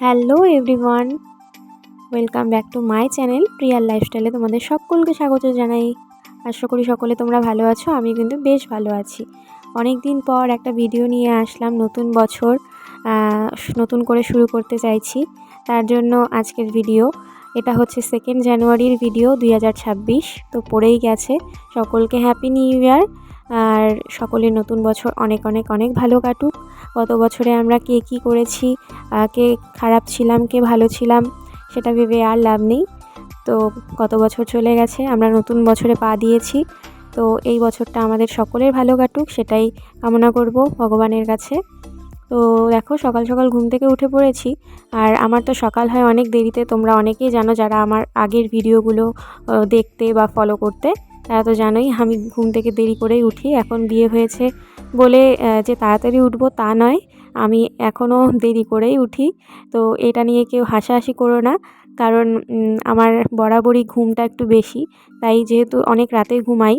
Hello everyone, welcome back to my channel প্রিয়ার লাইফস্টাইলে তোমাদের সকলকে স্বাগত জানাই। আশা করি সকলে তোমরা ভালো আছো আমি কিন্তু বেশ ভালো আছি। অনেক দিন পর একটা ভিডিও নিয়ে আসলাম, নতুন বছর নতুন করে শুরু করতে চাইছি। তার জন্য আজকের ভিডিও, এটা হচ্ছে সেকেন্ড জানুয়ারির ভিডিও দুই হাজার ছাব্বিশ, তো পড়েই গেছে। সকলকে হ্যাপি নিউ ইয়ার আর সকলের নতুন বছর অনেক অনেক অনেক ভালো কাটুক। গত বছরে আমরা কে কী করেছি কে খারাপ ছিলাম, কে ভালো ছিলাম, সেটা ভেবে আর লাভ নেই। তো গত বছর চলে গেছে, আমরা নতুন বছরে পা দিয়েছি। তো এই বছরটা আমাদের সকলের ভালো কাটুক, সেটাই কামনা করব ভগবানের কাছে। তো দেখো, সকাল সকাল ঘুম থেকে উঠে পড়েছি। আর আমার তো সকাল হয় অনেক দেরিতে, তোমরা অনেকেই জানো যারা আমার আগের ভিডিওগুলো দেখতে বা ফলো করতে। তারা তো জানোই, আমি ঘুম থেকে দেরি করেই উঠি। এখন বিয়ে হয়েছে বলে যে তাড়াতাড়ি উঠবো তা নয়। আমি এখনও দেরি করেই উঠি। তো এটা নিয়ে কেউ হাসাহাসি করো না, কারণ আমার বরাবরই ঘুমটা একটু বেশি। তাই যেহেতু অনেক রাতে ঘুমাই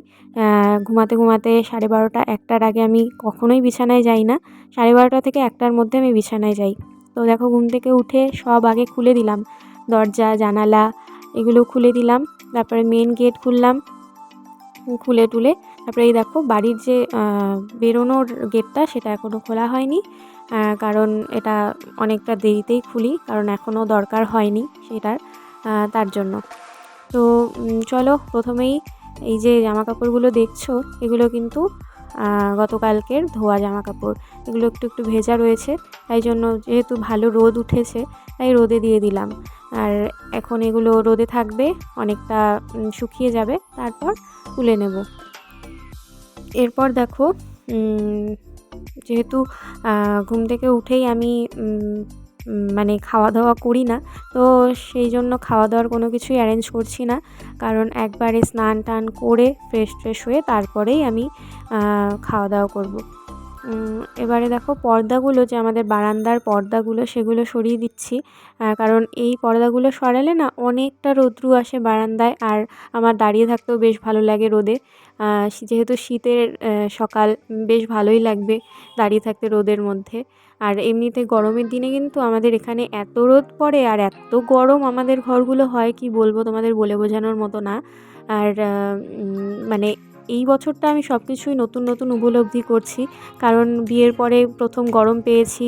ঘুমাতে ঘুমাতে সাড়ে বারোটা একটার আগে আমি কখনোই বিছানায় যাই না। সাড়ে বারোটা থেকে একটার মধ্যে আমি বিছানায় যাই। তো দেখো, ঘুম থেকে উঠে সব আগে খুলে দিলাম। দরজা, জানালা, এগুলো খুলে দিলাম। তারপরে মেন গেট খুললাম। খুলে টুলে। তারপরে এই দেখো, বাড়ির যে বেরোনোর গেটটা সেটা এখনও খোলা হয়নি। কারণ এটা অনেকটা দেরিতেই খুলি, কারণ এখনও দরকার হয়নি সেটার তার জন্য। তো চলো প্রথমেই এই যে জামা কাপড়গুলো দেখছ, এগুলো কিন্তু গতকালকের ধোয়া জামা কাপড় এগুলো একটু একটু ভেজা রয়েছে, তাই জন্য যেহেতু ভালো রোদ উঠেছে, তাই রোদে দিয়ে দিলাম। আর এখন এগুলো রোদে থাকবে, অনেকটা শুকিয়ে যাবে, তারপর তুলে নেব। এরপর দেখো যেহেতু ঘুম থেকে উঠেই আমি মানে খাওয়া দাওয়া করি না। তো সেই জন্য খাওয়া দাওয়ার কোনো কিছুই অ্যারেঞ্জ করছি না। কারণ একবারে স্নান টান করে ফ্রেশ ফ্রেশ হয়ে তারপরেই আমি খাওয়া দাওয়া করব। এবারে দেখো পর্দাগুলো যে আমাদের বারান্দার পর্দাগুলো সেগুলো সরিয়ে দিচ্ছি। কারণ এই পর্দাগুলো সরালে না অনেকটা রৌদ্রু আসে বারান্দায় আর আমার দাঁড়িয়ে থাকতেও বেশ ভালো লাগে রোদে। যেহেতু শীতের সকাল বেশ ভালোই লাগবে দাঁড়িয়ে থাকতে রোদের মধ্যে। আর এমনিতে গরমের দিনে কিন্তু আমাদের এখানে এত রোদ পড়ে আর এত গরম আমাদের ঘরগুলো হয়, কি বলব তোমাদের বলে বোঝানোর মতো না। আর মানে এই বছরটা আমি সব কিছুই নতুন নতুন উপলব্ধি করছি। কারণ বিয়ের পরে প্রথম গরম পেয়েছি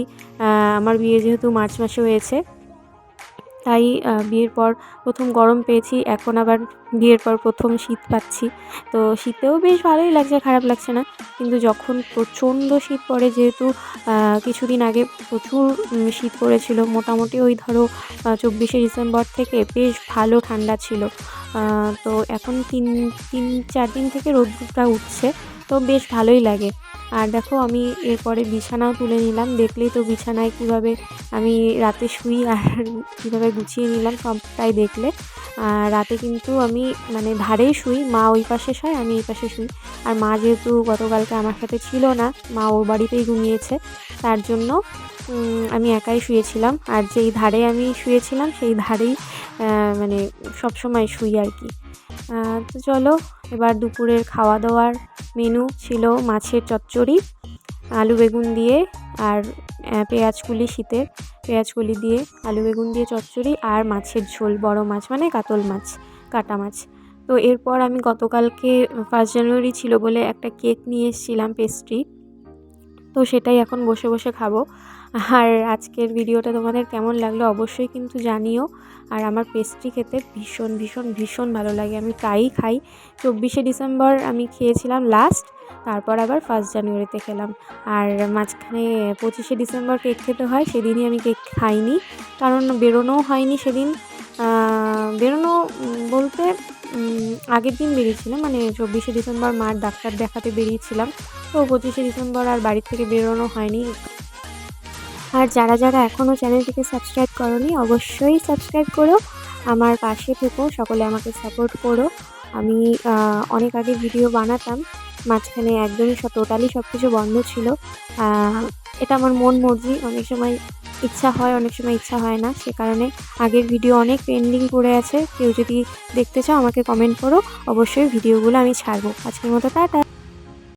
আমার বিয়ে যেহেতু মার্চ মাসে হয়েছে। তাই বিয়ের পর প্রথম গরম পেয়েছি, এখন আবার বিয়ের পর প্রথম শীত পাচ্ছি। তো শীতেও বেশ ভালোই লাগছে, খারাপ লাগছে না। কিন্তু যখন প্রচণ্ড শীত পড়ে, যেহেতু কিছুদিন আগে প্রচুর শীত পড়েছিল, মোটামুটি ওই ধরো চব্বিশে ডিসেম্বর থেকে বেশ ভালো ঠান্ডা ছিল। তো এখন তিন তিন, চার দিন থেকে রোদ্রটা উঠছে, তো বেশ ভালোই লাগে। আর দেখো, আমি এরপরে বিছানাও তুলে নিলাম, দেখলেই তো বিছানায় কীভাবে আমি রাতে শুই আর কীভাবে গুছিয়ে নিলাম সবটাই দেখলে। আর রাতে কিন্তু আমি মানে ধারেই শুই, মা ওই পাশে শয়, আমি এই পাশে শুই। আর মা যেহেতু গতকালকে আমার সাথে ছিল না, মা ওর বাড়িতেই ঘুমিয়েছে, তার জন্য আমি একাই শুয়েছিলাম। আর যেই ধারে আমি শুয়েছিলাম, সেই ধারেই মানে সবসময় শুই আর কি। তো চলো, এবার দুপুরের খাওয়া দাওয়ার মেনু ছিল মাছের চচ্চড়ি, আলু বেগুন দিয়ে আর পেঁয়াজকুলি শীতের। পেঁয়াজকুলি দিয়ে আলু বেগুন দিয়ে চচ্চড়ি আর মাছের ঝোল, বড় মাছ মানে কাতল মাছ, কাটা মাছ। তো এরপর আমি গতকালকে ফার্স্ট জানুয়ারি ছিল বলে একটা কেক নিয়ে এসেছিলাম পেস্ট্রি তো সেটাই এখন বসে বসে খাব। আর আজকের ভিডিওটা তোমাদের কেমন লাগল অবশ্যই কিন্তু জানিও। আর আমার পেস্ট্রি খেতে ভীষণ ভীষণ ভীষণ ভালো লাগে। আমি প্রায়ই খাই। চব্বিশে ডিসেম্বর আমি খেয়েছিলাম লাস্ট তারপর আবার ফার্স্ট জানুয়ারিতে খেলাম। আর মাঝখানে পঁচিশে ডিসেম্বর কেক খেতে হয়, সেদিনই আমি কেক খাইনি। কারণ বেরোনোও হয়নি সেদিন। বেরোনো বলতে আগের দিন বেরিয়েছিলাম। মানে চব্বিশে ডিসেম্বর মার ডাক্তার দেখাতে বেরিয়েছিলাম। তো পঁচিশে ডিসেম্বর আর বাড়ি থেকে বেরোনো হয়নি। আর যারা যারা এখনও চ্যানেলটিকে সাবস্ক্রাইব করনি, অবশ্যই সাবস্ক্রাইব করো। আমার পাশে থেকো, সকলে আমাকে সাপোর্ট করো। আমি অনেক আগে ভিডিও বানাতাম, মাঝখানে একদমই সব টোটালি সব কিছু বন্ধ ছিল। এটা আমার মন মর্জি, অনেক সময় ইচ্ছা হয়, অনেক সময় ইচ্ছা হয় না। সে কারণে আগের ভিডিও অনেক পেন্ডিং পড়ে আছে। কেউ যদি দেখতে চাও, আমাকে কমেন্ট করো। অবশ্যই ভিডিওগুলো আমি ছাড়বো। আজকের মতো, টাটা।